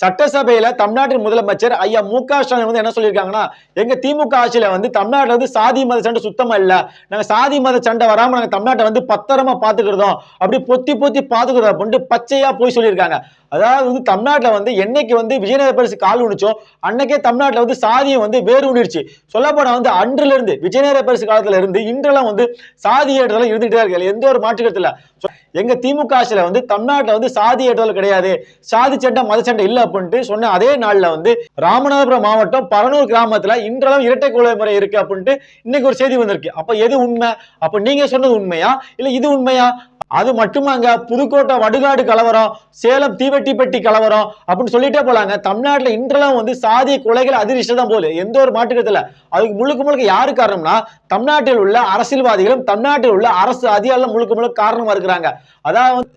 சட்டசபையில தமிழ்நாட்டின் முதலமைச்சர் ஐயா மு க ஸ்டாலின் வந்து என்ன சொல்லியிருக்காங்கன்னா எங்க திமுக ஆட்சியில வந்து தமிழ்நாட்டுல வந்து சாதி மத சண்டை சுத்தமா இல்ல. நாங்க சாதி மத சண்டை வராம நாங்க தமிழ்நாட்டை வந்து பத்திரமா பாத்துக்கிறோம் அப்படி பொத்தி பொத்தி பாத்துக்கிறோம் அப்படின்ட்டு பச்சையா போய் சொல்லியிருக்காங்க. அதாவது வந்து தமிழ்நாட்டில் வந்து என்னைக்கு வந்து விஜயநகர பரிசு கால் உணிச்சோ அன்னைக்கே தமிழ்நாட்டில் வந்து சாதியம் வந்து வேறு உணிருச்சு சொல்லப்போனால் வந்து அன்றிலிருந்து விஜயநகர பரிசு காலத்துல இருந்து இன்றெல்லாம் வந்து சாதி ஏற்றலாம் இருந்துகிட்டே இருக்கு எந்த ஒரு மாற்றுக்கத்தில் எங்க திமுக ஆட்சியில் வந்து தமிழ்நாட்டில் வந்து சாதி ஏற்றல் கிடையாது. சாதி சண்டை மத சண்டை இல்லை அப்படின்ட்டு சொன்ன அதே நாளில் வந்து ராமநாதபுரம் மாவட்டம் பரனூர் கிராமத்தில் இன்றளவு இரட்டை கொலை முறை இருக்கு அப்படின்ட்டு இன்னைக்கு ஒரு செய்தி வந்திருக்கு. அப்போ எது உண்மை? அப்போ நீங்க சொன்னது உண்மையா? இல்லை இது உண்மையா? அது மட்டுமாங்க புதுக்கோட்டை வடுகாடு கலவரம் சேலம் தீவெட்டிப்பட்டி கலவரம் அப்படின்னு சொல்லிட்டே போலாங்க. தமிழ்நாட்டில் இன்றெல்லாம் வந்து சாதிய கொலைகள் அதிர்ஷ்டம் தான் போல. எந்த ஒரு மாற்றுக்கத்துல அதுக்கு முழுக்க முழுக்க யாரு காரணம்னா தமிழ்நாட்டில் உள்ள அரசியல்வாதிகளும் தமிழ்நாட்டில் உள்ள அரசு அதிகாரம் முழுக்க முழுக்க காரணமாக இருக்கிறாங்க. அதாவது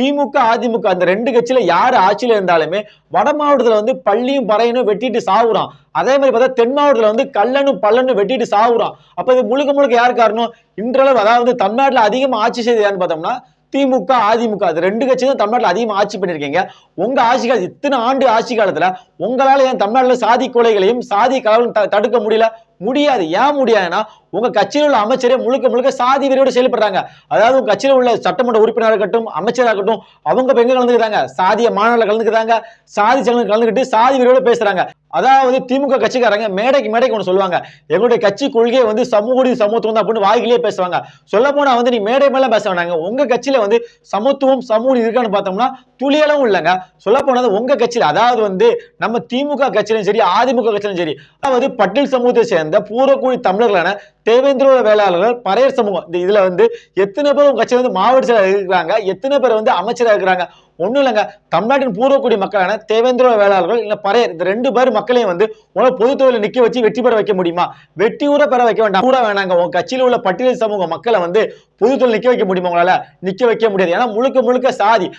திமுக அதிமுக அந்த ரெண்டு கட்சியில யார் ஆட்சியில இருந்தாலுமே வட மாவட்டத்துல வந்து பள்ளியும் பறையனும் வெட்டிட்டு சாவுறான். அதே மாதிரி பார்த்தா தென் மாவட்டத்தில் வந்து கல்லனும் பல்லனும் வெட்டிட்டு சாவுறான். அப்போ இது முழுக்க முழுக்க யார் காரணம்? இன்றளவு அதாவது தமிழ்நாட்டில் அதிகமாக ஆட்சி செய்து யாருன்னு பார்த்தோம்னா திமுக அதிமுக. அது ரெண்டு கட்சி தான் தமிழ்நாட்டில் அதிகமாக ஆட்சி பண்ணியிருக்கீங்க. உங்க ஆட்சி காலம் இத்தனை ஆண்டு ஆட்சி காலத்தில் உங்களால் ஏன் தமிழ்நாட்டில் சாதி கொலைகளையும் சாதி கலவரம் த- தடுக்க முடியல? முடியாது. ஏன் முடியாதுன்னா உங்க கட்சியில் உள்ள அமைச்சரே முழுக்க முழுக்க சாதி வெறியோடு செயல்படுறாங்க. அதாவது உங்க கட்சியில் உள்ள சட்டமன்ற உறுப்பினராக இருக்கட்டும் அமைச்சராக இருக்கட்டும் அவங்க இப்ப எங்க கலந்துக்கிறாங்க? சாதிய மாணவர்கள் கலந்துக்கிறாங்க சாதி சங்கம் கலந்துக்கிட்டு சாதி வெறியோட பேசுறாங்க. அதாவது திமுக கட்சிக்காரங்க மேடைக்கு மேடைக்கு ஒன்று சொல்லுவாங்க. எங்களுடைய கட்சி கொள்கையை வந்து சமூக சமத்துவம் தான் அப்படின்னு வாய்கிலேயே பேசுவாங்க. சொல்ல போனா வந்து நீ மேடை மேல பேச வேணாங்க. உங்க கட்சியில வந்து சமத்துவம் சமூக இருக்கான்னு பார்த்தோம்னா துளியளவும் இல்லைங்க. சொல்ல போனது உங்க கட்சியில் அதாவது வந்து நம்ம திமுக கட்சியிலும் சரி அதிமுக கட்சியிலும் சரி அதாவது பட்டியல் சமூகத்தை சேர்ந்த பூரக்குடி தமிழர்களான தேவேந்திர வேளாளர்கள் பறையர் சமூகம். இந்த இதுல வந்து எத்தனை பேர் உங்கள் கட்சியில் வந்து மாவட்ட செயலர் இருக்கிறாங்க? எத்தனை பேர் வந்து அமைச்சராக இருக்கிறாங்க? ஒன்றும் இல்லைங்க. தமிழ்நாட்டின் பூர்வக்குடி மக்களான தேவேந்திர வேளாளர்கள் இல்லை பறையர் இந்த ரெண்டு பேர் மக்களையும் வந்து உங்களை பொது நிற்க வச்சு வெற்றி பெற வைக்க முடியுமா? வெற்றி ஊற பெற வைக்க வேண்டாம். கூட வேணாங்க. உங்கள் கட்சியில் உள்ள பட்டியல் சமூக மக்களை வந்து பொது தொழில் வைக்க முடியுமா உங்களால்? நிற்க வைக்க முடியாது. ஏன்னா முழுக்க முழுக்க சாதி.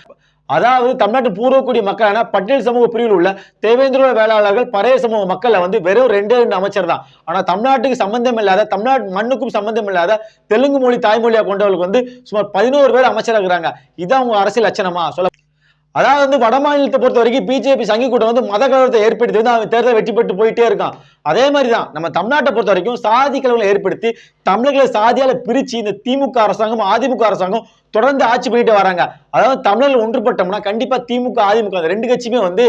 அதாவது தமிழ்நாட்டு பூர்வக்குடி மக்களான பட்டியல் சமூக பிரிவில் உள்ள தேவேந்திர வேளாளர்கள் பறைய சமூக மக்களை வந்து வெறும் ரெண்டே ரெண்டு அமைச்சர் தான். ஆனா தமிழ்நாட்டுக்கு சம்பந்தம் இல்லாத தமிழ்நாட்டு மண்ணுக்கும் சம்பந்தம் இல்லாத தெலுங்கு மொழி தாய்மொழியா கொண்டவர்களுக்கு வந்து சுமார் பதினோரு பேர் அமைச்சராக இருக்கிறாங்க இதான் அவங்க அரசியல் லட்சணமா? சொல்ல அதாவது வந்து வட மாநிலத்தை பொறுத்த வரைக்கும் பிஜேபி சங்கி கூட்டம் வந்து மத கலவரத்தை ஏற்படுத்தி வந்து அவன் தேர்தல் வெற்றி பெற்று போயிட்டே இருக்கான். அதே மாதிரி தான் நம்ம தமிழ்நாட்டை பொறுத்த வரைக்கும் சாதி கலவரங்களை ஏற்படுத்தி தமிழர்களை சாதியால பிரிச்சு இந்த திமுக அரசாங்கம் அதிமுக அரசாங்கம் தொடர்ந்து ஆட்சி பண்ணிட்டு வராங்க. அதாவது தமிழர்கள் ஒன்றுபட்டோம்னா கண்டிப்பா திமுக அதிமுக ரெண்டு கட்சியுமே வந்து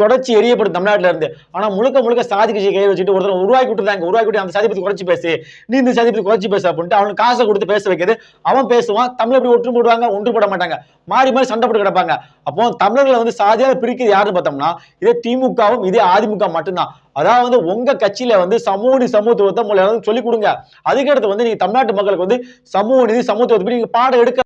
தொடர்ச்சி எரியப்படும் தமிழ்நாட்டில் இருந்து. ஆனா முழுக்க முழுக்க சாதி கட்சி கையில் வச்சுட்டு ஒருத்தர் உருவாக்கி விட்டுருந்தாங்க. உருவாக்கி விட்டு அந்த சாதி பத்தி குறைச்சி பேசு. நீ இந்த சாதி பத்தி குறைச்சி பேசு அப்படின்ட்டு அவனுக்கு காசை கொடுத்து பேச வைக்கிறது. அவன் பேசுவான். தமிழ் எப்படி ஒற்று போடுவாங்க? ஒன்றுபட மாட்டாங்க. மாறி மாறி சண்டை போட்டு கிடப்பாங்க. அப்போ தமிழர்களை வந்து சாதியாக பிரிக்கிறது யாருன்னு பார்த்தோம்னா இதே திமுகவும் இதே அதிமுக மட்டும்தான். அதாவது வந்து உங்க கட்சியில வந்து சமூக நீதி சமூகத்துவத்தை சொல்லிக் கொடுங்க. அதுக்கடுத்து வந்து நீங்க தமிழ்நாட்டு மக்களுக்கு வந்து சமூக நீதி சமூகத்துவத்தை நீங்க பாடம் எடுக்க